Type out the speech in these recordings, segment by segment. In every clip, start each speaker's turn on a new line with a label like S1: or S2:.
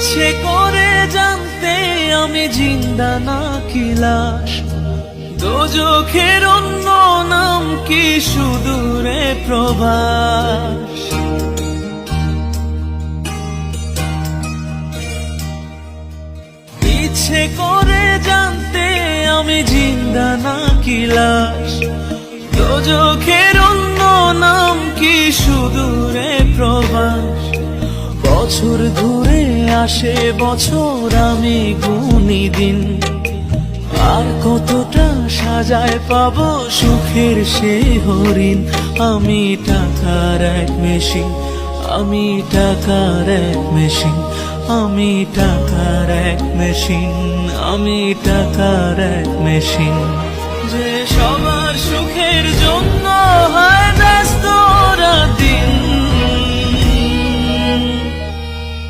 S1: ইচ্ছে করে জানতে আমি জিন্দা না কি লাশ? দোজখের অন্য নাম কি সুদূরে প্রবাস? ইচ্ছে করে জানতে আমি জিন্দা না কি লাশ? দোজখের অন্য নাম কি সুদূরে প্রবাস? বছর ঘুরে আসে বছর আমি গুনি দিন। আর কতটা সাজায় পাব সুখের সে হরিণ। আমি টাকার এক মেশিন, আমি টাকার এক মেশিন, আমি টাকার এক মেশিন, আমি টাকার এক মেশিন।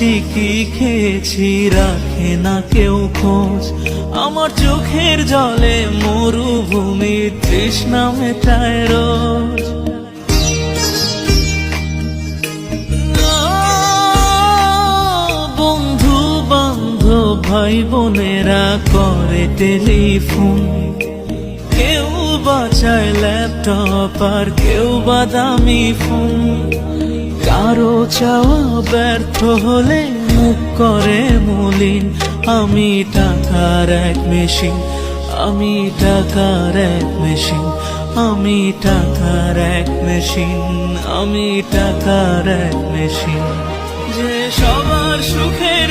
S1: কেমন কি খেয়েছি রাখে না কেউ খোঁজ। আমার চোখের জলে মরুভূমি, তৃষ্ণা মেটায় রোজ। বন্ধু বান্ধব ভাই বোনেরা করে টেলিফোন। কেউ বা বাঁচায় ল্যাপটপ আর কেউ বাদামি ফোন কারও চাওয়া ব্যর্থ হলে মুখ করে মলিন। আমি টাকার এক মেশিন আমি টাকার এক মেশিন আমি টাকার এক মেশিন আমি টাকার এক মেশিন যে সবার সুখের